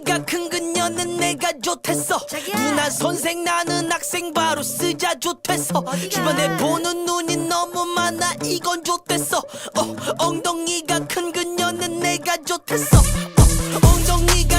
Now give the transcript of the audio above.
키가 큰 그녀는 내가 좋댔어. 자기야. 누나 선생 나는 학생 바로 쓰자 좋댔어. 어디가? 주변에 보는 눈이 너무 많아 이건 좋댔어. 어 엉덩이가 큰 그녀는 내가 좋댔어. 어 엉덩이가